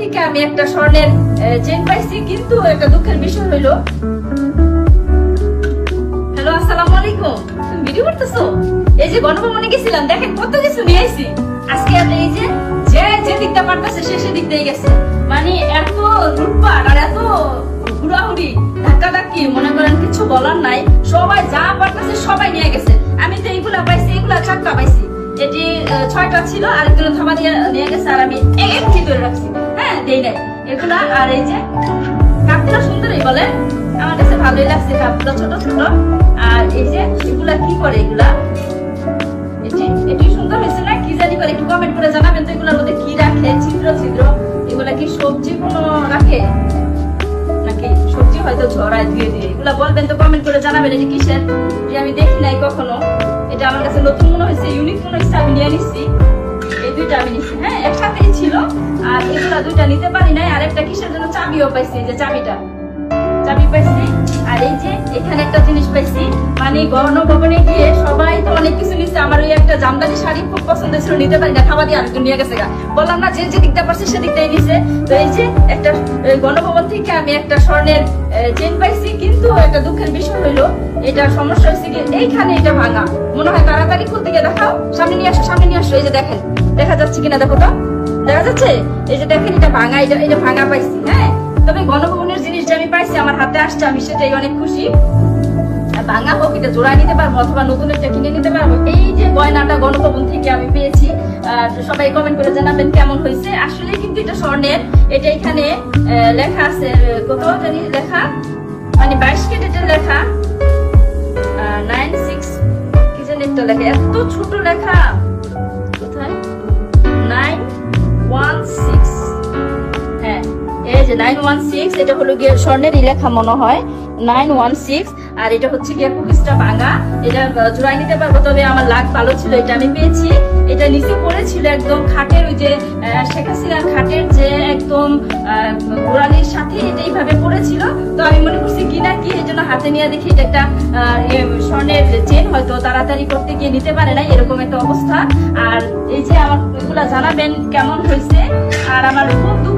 থেকে আমি একটা স্বর্ণের চেন পাইছি, কিন্তু একটা দুঃখের বিষয় হইল, হ্যালো, আসসালামু আলাইকুম। তুমি ভিডিও করতেছো? এই যে গণভবনে গেছিলাম, দেখেন কত কিছু নিয়ে আইছি। আজকে আর এই যে যে যে দিকটা পারতেছে, সে সে দিক দিয়ে গেছে। মানে এত লুটপাট আর এত হুড়াহুড়ি ধাক্কা ধাক্কি মনে করেন কিছু বলার নাই। সবাই যা পারতেছে, সবাই নিয়ে গেছে। আমি তো এইগুলা পাইছি এগুলা চারটা পাইছি। এটি ছয়টা ছিল আর একগুলো থামা দিয়ে নিয়ে গেছে, আর আমি একটি ধরে রাখছি। দেই নাই এগুলা আর এই যে কাপগুলো সুন্দরই বলে। আমার কাছে ভালোই লাগছে কাপগুলো ছোট ছোট। আর এই যে, এগুলা কি করে এগুলা? একটু আমি দেখি নাই কখনো। এটা আমার কাছে নতুন মনে হয়েছে ইউনিক মনে হয়েছে, আমি নিয়ে নিচ্ছি এই দুইটা আমি নিচ্ছি হ্যাঁ? এগুলা দুইটা নিতে পারি নাই আর একটা কিসের জন্য চাবিও পাইছি যে চাবিটা। চাবি পাইছি, আর এই যে এখানে একটা জিনিস পাইছি মানে গণভবনে গিয়ে সবাই তো অনেক কিছু নিচ্ছে আমার ওই একটা জামদানি শাড়ি খুব পছন্দ ছিল নিতে পারি না খাবার দিয়ে আরেকজন নিয়ে গেছে গা। বললাম না, যে যে দিকটা পারছে সেদিকটাই নিছে। তো এই যে একটা গণভবন থেকে আমি একটা স্বর্ণের চেন পাইছি কিন্তু একটা দুঃখের বিষয় হইল, এটা সমস্যা হয়েছে কি, এইখানে এটা ভাঙা। মনে হয় তাড়াতাড়ি খুলতে গিয়ে দেখাও, সামনে নিয়ে আসো, সামনে নিয়ে আসো, এই যে দেখেন, দেখা যাচ্ছে কিনা দেখো তো? দেখা যাচ্ছে? এই যে দেখেন, এটা ভাঙা, এটা এটা ভাঙা পাইছি হ্যাঁ? তবে গণভবনের জিনিসটা আমি পাইছি, আমার হাতে আসছে, আমি সেটাই অনেক খুশি। ভাঙা হোক, এটা জোড়া নিতে পারব, অথবা নতুন একটা কিনে নিতে পারব। এই যে গয়নাটা গণভবন থেকে আমি পেয়েছি সবাই কমেন্ট করে জানাবেন কেমন হয়েছে এটা স্বর্ণের এটা এখানে লেখা আছে কত জানি লেখা? মানে বাইশ কেটেটের নাইন ওয়ান সিক্স এটা হলো গিয়ে স্বর্ণেরই লেখা মনে হয়। নাইন ওয়ান সিক্স আর এটা হচ্ছে গিয়ে কুকিজটা ভাঙা। এটা জোড়াই নিতে পারব, তবে আমার লাগ ভালো ছিল, এটা আমি পেয়েছি। এটা নিচে পড়েছিল একদম খাটের ওই যে শেখ হাসিনার খাটের যে একদম গোড়ালির সাথে এটা এইভাবে পড়েছিল। তো আমি মনে করছি কিনা কি এই জন্য হাতে নিয়ে দেখি এটা একটা স্বর্ণের চেন হয়তো তাড়াতাড়ি করতে গিয়ে নিতে পারে না এরকম একটা অবস্থা। আর এই যে আমার, এগুলা জানাবেন কেমন হয়েছে। আর আমার খুব দুঃখ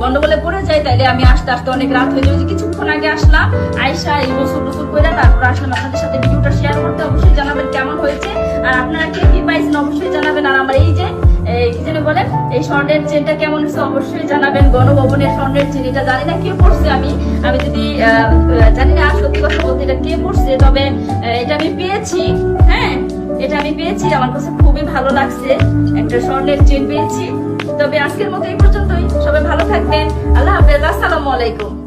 গন্ডগোলে পড়ে যাই তাইলে আমি আসতে আসতে অনেক রাত হয়ে যাবে কিছুক্ষণ আগে আসলাম। আয়সা এই বছর টসুর করে তারপর আসলাম আপনাদের সাথে ভিডিওটা শেয়ার করতে অবশ্যই জানাবেন কেমন হয়েছে। আর আপনারা কে কি পাইছেন অবশ্যই জানাবেন। আর আমার এই যে এই স্বর্ণের চেনটা কেমন অবশ্যই জানাবেন। গণভবনের স্বর্ণের চেন, এটা কে পড়ছে আমি। আমি যদি এটা কে পড়ছে তবে এটা আমি পেয়েছি। হ্যাঁ এটা আমি পেয়েছি। আমার কাছে খুবই ভালো লাগছে। একটা স্বর্ণের চেন পেয়েছি। তবে আজকের মতো এই পর্যন্তই। সবাই ভালো থাকবেন। আল্লাহ হাফেজ। আসসালামু আলাইকুম।